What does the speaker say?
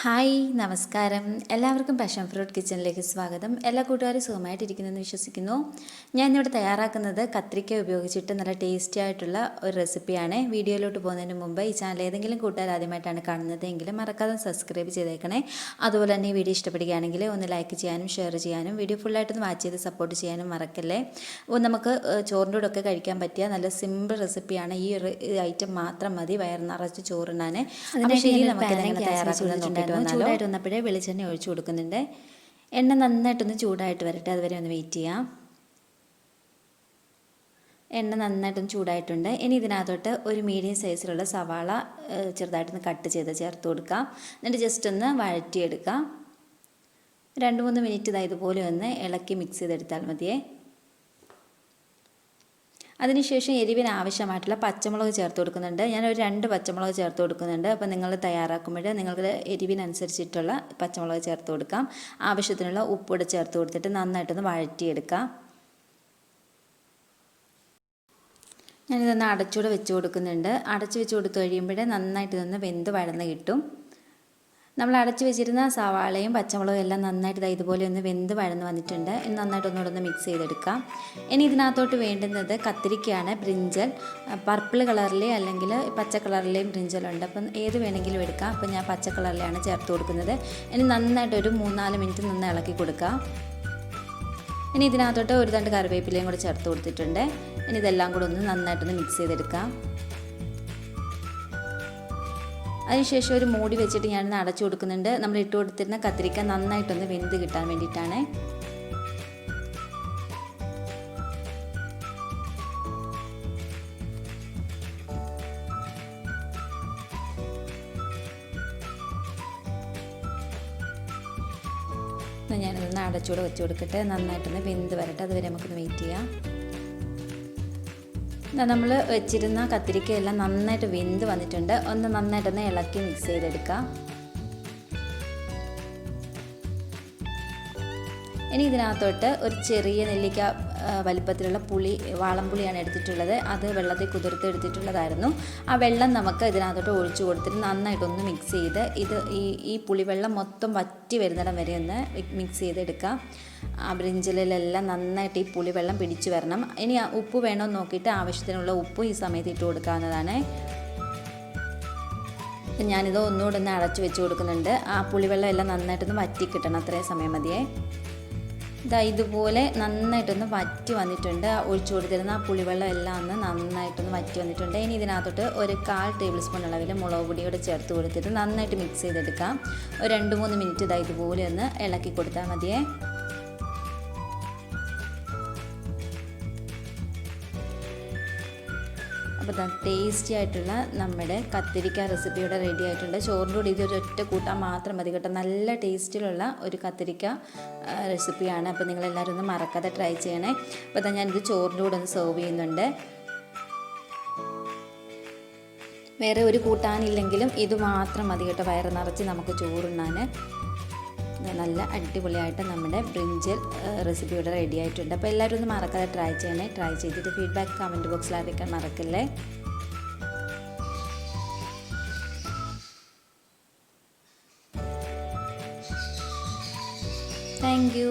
Hi നമസ്കാരം. എല്ലാവർക്കും passion fruit കിച്ചണിലേക്ക് സ്വാഗതം. എല്ലാ കൂട്ടുകാരും സുഖമായിട്ടിരിക്കുന്നെന്ന് വിശ്വസിക്കുന്നു. ഞാൻ ഇന്നിവിടെ തയ്യാറാക്കുന്നത് കത്രിക്ക ഉപയോഗിച്ചിട്ട് നല്ല ടേസ്റ്റി ആയിട്ടുള്ള ഒരു റെസിപ്പിയാണ് വീഡിയോയിലോട്ട് പോകുന്നതിന് മുമ്പ് ഈ ചാനൽ ഏതെങ്കിലും കൂട്ടുകാർ ആദ്യമായിട്ടാണ് കാണുന്നതെങ്കിൽ മറക്കാതെ സബ്സ്ക്രൈബ് ചെയ്തേക്കണേ. അതുപോലെ തന്നെ ഈ വീഡിയോ ഇഷ്ടപ്പെടുകയാണെങ്കിൽ ഒന്ന് ലൈക്ക് ചെയ്യാനും ഷെയർ ചെയ്യാനും വീഡിയോ ഫുള്ളായിട്ടൊന്ന് വാച്ച് ചെയ്ത് സപ്പോർട്ട് ചെയ്യാനും മറക്കല്ലേ? നമുക്ക് ചോറിന്റെ കൂടെ ഒക്കെ കഴിക്കാൻ പറ്റിയ നല്ല സിമ്പിൾ റെസിപ്പിയാണ് ഈ ഒരു ഐറ്റം മാത്രം മതി. വയർ നിറച്ച് അപ്പോൾ ശരി നമുക്ക് ഇതെങ്ങനെ നോക്കിയിട്ട് വന്നാലോ? ചൂടായിട്ട് വന്നപ്പോഴേ വെളിച്ചെണ്ണ ഒഴിച്ചു കൊടുക്കുന്നുണ്ട്. എണ്ണ നന്നായിട്ടൊന്ന് ചൂടായിട്ട് വരട്ടെ അതുവരെ ഒന്ന് വെയിറ്റ് ചെയ്യാം. എണ്ണ നന്നായിട്ടൊന്ന് ചൂടായിട്ടുണ്ട്. ഇനി ഇതിനകത്തോട്ട് ഒരു മീഡിയം സൈസിലുള്ള സവാള ചെറുതായിട്ടൊന്ന് കട്ട് ചെയ്ത് ചേർത്ത് കൊടുക്കാം. എന്നിട്ട് ജസ്റ്റ് ഒന്ന് വഴറ്റിയെടുക്കാം. രണ്ട് മൂന്ന് മിനിറ്റ് ഇതായതുപോലെ ഒന്ന് ഇളക്കി മിക്സ് ചെയ്തെടുത്താൽ മതിയേ. അതിനുശേഷം എരിവിന് ആവശ്യമായിട്ടുള്ള പച്ചമുളക് ചേർത്ത് കൊടുക്കുന്നുണ്ട്. ഞാനൊരു രണ്ട് പച്ചമുളക് ചേർത്ത് കൊടുക്കുന്നുണ്ട്. അപ്പോൾ നിങ്ങൾ തയ്യാറാക്കുമ്പോൾ നിങ്ങൾക്ക് എരിവിനനുസരിച്ചിട്ടുള്ള പച്ചമുളക് ചേർത്ത് കൊടുക്കാം. ആവശ്യത്തിനുള്ള ഉപ്പൂടെ ചേർത്ത് കൊടുത്തിട്ട് നന്നായിട്ടൊന്ന് വഴറ്റിയെടുക്കാം. ഞാനിതൊന്ന് അടച്ചുകൂടെ വെച്ച് കൊടുക്കുന്നുണ്ട്. അടച്ചു വെച്ച് കൊടുത്തു കഴിയുമ്പോൾ നന്നായിട്ട് ഇതൊന്ന് വെന്ത് വഴന്ന് കിട്ടും. നമ്മൾ അടച്ചു വെച്ചിരുന്ന സവാളയും പച്ചമുളകും എല്ലാം നന്നായിട്ട് ഇതുപോലെ ഒന്ന് വെന്ത് വഴന്ന് വന്നിട്ടുണ്ട്. ഇനി നന്നായിട്ട് ഒന്നുകൂടെ ഒന്ന് മിക്സ് ചെയ്തെടുക്കാം. ഇനി ഇതിനകത്തോട്ട് വേണ്ടുന്നത് കത്തിരിക്കയാണ് ബ്രിഞ്ചൽ പർപ്പിൾ കളറിലെ അല്ലെങ്കിൽ പച്ച കളറിലെയും ബ്രിഞ്ചലുണ്ട് അപ്പം ഏത് വേണമെങ്കിലും എടുക്കാം. അപ്പം ഞാൻ പച്ച കളറിലെയാണ് ചേർത്ത് കൊടുക്കുന്നത്. ഇനി നന്നായിട്ട് ഒരു മൂന്നാൽ മിനിറ്റ് നിന്ന് ഇളക്കി കൊടുക്കാം. ഇനി ഇതിനകത്തോട്ട് ഒരു തണ്ട് കറിവേപ്പിലയും കൂടെ ചേർത്ത് കൊടുത്തിട്ടുണ്ട്. ഇനി ഇതെല്ലാം കൂടെ ഒന്ന് നന്നായിട്ടൊന്ന് മിക്സ് ചെയ്തെടുക്കാം. അതിനുശേഷം ഒരു മൂടി വെച്ചിട്ട് ഞാനൊന്ന് അടച്ചു കൊടുക്കുന്നുണ്ട്. നമ്മൾ ഇട്ട് കൊടുത്തിരുന്ന കത്തിരിക്ക നന്നായിട്ടൊന്ന് വെന്ത് കിട്ടാൻ വേണ്ടിയിട്ടാണ്. ഞാനിതൊന്ന് അടച്ചുകൂടെ വെച്ച് കൊടുക്കട്ടെ. നന്നായിട്ടൊന്ന് വെന്ത് വരട്ടെ. അതുവരെ നമുക്കൊന്ന് വെയിറ്റ് ചെയ്യാം. നമ്മൾ വെച്ചിരുന്ന കത്തിരിക്കയെല്ലാം നന്നായിട്ട് വെന്ത് വന്നിട്ടുണ്ട്. ഒന്ന് നന്നായിട്ടൊന്ന് ഇളക്കി മിക്സ് ചെയ്തെടുക്കാം. ഇനി ഇതിനകത്തോട്ട് ഒരു ചെറിയ നെല്ലിക്ക വലിപ്പത്തിലുള്ള പുളി വാളംപുളിയാണ് എടുത്തിട്ടുള്ളത്. അത് വെള്ളത്തിൽ കുതിർത്ത് എടുത്തിട്ടുള്ളതായിരുന്നു. ആ വെള്ളം നമുക്ക് ഇതിനകത്തോട്ട് ഒഴിച്ചു കൊടുത്തിട്ട് നന്നായിട്ടൊന്ന് മിക്സ് ചെയ്ത് ഇത് ഈ ഈ പുളിവെള്ളം മൊത്തം വറ്റി വരുന്നിടം വരെ ഒന്ന് മിക്സ് ചെയ്തെടുക്കാം. ആ ബ്രിഞ്ചിലെല്ലാം നന്നായിട്ട് ഈ പുളിവെള്ളം പിടിച്ചു വരണം. ഇനി ഉപ്പ് വേണോ എന്ന് നോക്കിയിട്ട് ആവശ്യത്തിനുള്ള ഉപ്പ് ഈ സമയത്ത് ഇട്ട് കൊടുക്കാവുന്നതാണ്. അപ്പം ഞാനിത് ഒന്നുകൂടെ ഒന്ന് അടച്ചു വെച്ച് കൊടുക്കുന്നുണ്ട്. ആ പുളിവെള്ളം എല്ലാം നന്നായിട്ടൊന്ന് വറ്റി കിട്ടണം. അത്രയും സമയം മതിയേ. ഇതാ ഇതുപോലെ നന്നായിട്ടൊന്ന് വറ്റി വന്നിട്ടുണ്ട്. ഒഴിച്ചു കൊടുത്തിരുന്ന ആ പുളിവെള്ളം എല്ലാം ഒന്ന് നന്നായിട്ടൊന്ന് വറ്റി വന്നിട്ടുണ്ട്. ഇനി ഇതിനകത്തോട്ട് ഒരു കാൽ ടേബിൾ സ്പൂൺ അളവിൽ മുളക് പൊടിയോടെ ചേർത്ത് കൊടുത്തിട്ട് നന്നായിട്ട് മിക്സ് ചെയ്തെടുക്കാം. ഒരു രണ്ട് മൂന്ന് മിനിറ്റ് ഇതാ ഇതുപോലെ ഒന്ന് ഇളക്കി കൊടുത്താൽ മതിയേ. അപ്പോൾ ടേസ്റ്റി ആയിട്ടുള്ള നമ്മുടെ കത്തിരിക്ക റെസിപ്പിയുടെ റെഡി ആയിട്ടുണ്ട്. ചോറിന്റെ കൂടി ഇത് ഒറ്റ കൂട്ടാൻ മാത്രം മതി കേട്ടോ. നല്ല ടേസ്റ്റിലുള്ള ഒരു കത്തിരിക്ക റെസിപ്പിയാണ് അപ്പോൾ നിങ്ങളെല്ലാവരും ഒന്ന് മറക്കാതെ ട്രൈ ചെയ്യണേ. അപ്പോൾ തന്നെ ഞാനിത് ചോറിന്റെ കൂടെ ഒന്ന് സെർവ് ചെയ്യുന്നുണ്ട്. വേറെ ഒരു കൂട്ടാനില്ലെങ്കിലും ഇത് മാത്രം മതി കേട്ടോ. വയറ് നിറച്ച് നമുക്ക് ചോറുണ്ണാൻ. നല്ല അടിപൊളിയായിട്ട് നമ്മുടെ ബ്രിഞ്ചൽ റെസിപ്പി ഇവിടെ റെഡി ആയിട്ടുണ്ട്. അപ്പോൾ എല്ലാവരും ഒന്ന് മറക്കാതെ ട്രൈ ചെയ്യണേ. ട്രൈ ചെയ്തിട്ട് ഫീഡ്ബാക്ക് കമന്റ് ബോക്സിൽ അറിയിക്കാൻ മറക്കല്ലേ? Thank you